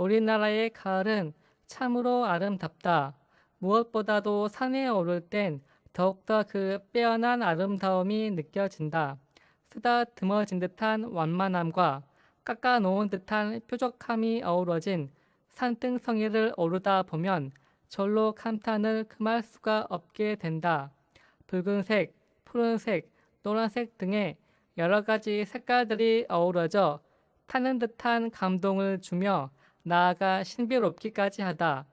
우리나라의 가을은 참으로 아름답다. 무엇보다도 산에 오를 땐 더욱더 그 빼어난 아름다움이 느껴진다. 쓰다듬어진 듯한 완만함과 깎아놓은 듯한 뾰족함이 어우러진 산등성이를 오르다 보면 절로 감탄을 금할 수가 없게 된다. 붉은색, 푸른색, 노란색 등의 여러 가지 색깔들이 어우러져 타는 듯한 감동을 주며 나아가 신비롭기까지 하다.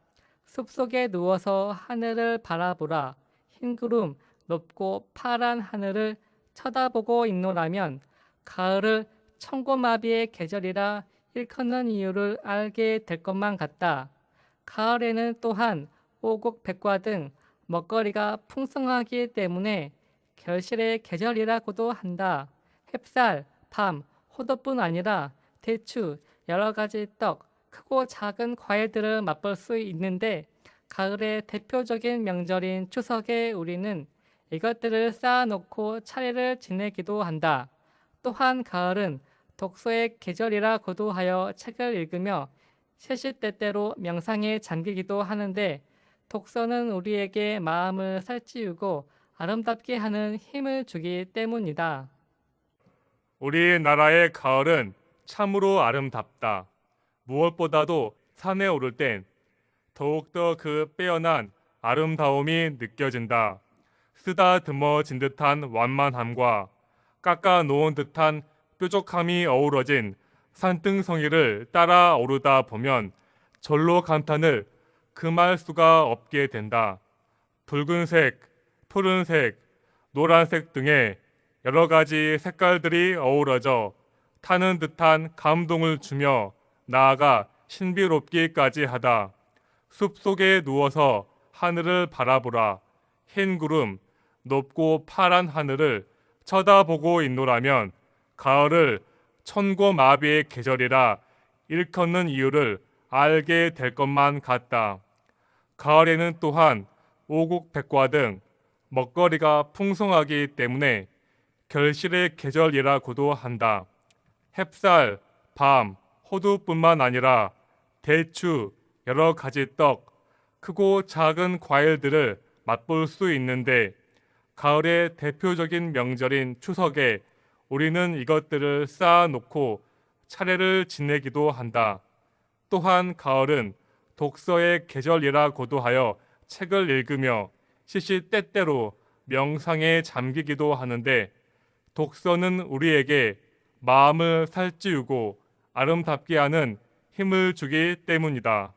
숲속에 누워서 하늘을 바라보라. 흰 구름, 높고 파란 하늘을 쳐다보고 있노라면 가을을 청고마비의 계절이라 일컫는 이유를 알게 될 것만 같다. 가을에는 또한 오곡 백과 등 먹거리가 풍성하기 때문에 결실의 계절이라고도 한다. 햅쌀, 밤, 호두뿐 아니라 대추, 여러 가지 떡, 크고 작은 과일들을 맛볼 수 있는데 가을의 대표적인 명절인 추석에 우리는 이것들을 쌓아놓고 차례를 지내기도 한다. 또한 가을은 독서의 계절이라 고도 하여 책을 읽으며 세실때때로 명상에 잠기기도 하는데 독서는 우리에게 마음을 살찌우고 아름답게 하는 힘을 주기 때문이다. 우리나라의 가을은 참으로 아름답다. 무엇보다도 산에 오를 땐 더욱더 그 빼어난 아름다움이 느껴진다. 쓰다듬어진 듯한 완만함과 깎아 놓은 듯한 뾰족함이 어우러진 산등성이를 따라 오르다 보면 절로 감탄을 금할 수가 없게 된다. 붉은색, 푸른색, 노란색 등의 여러 가지 색깔들이 어우러져 타는 듯한 감동을 주며 나아가 신비롭기까지 하다. 숲 속에 누워서 하늘을 바라보라. 흰 구름, 높고 파란 하늘을 쳐다보고 있노라면 가을을 천고마비의 계절이라 일컫는 이유를 알게 될 것만 같다. 가을에는 또한 오곡백과 등 먹거리가 풍성하기 때문에 결실의 계절이라고도 한다. 햅쌀, 밤, 호두뿐만 아니라 대추, 여러 가지 떡, 크고 작은 과일들을 맛볼 수 있는데 가을의 대표적인 명절인 추석에 우리는 이것들을 쌓아놓고 차례를 지내기도 한다. 또한 가을은 독서의 계절이라고도 하여 책을 읽으며 시시때때로 명상에 잠기기도 하는데 독서는 우리에게 마음을 살찌우고 아름답게 하는 힘을 주기 때문이다.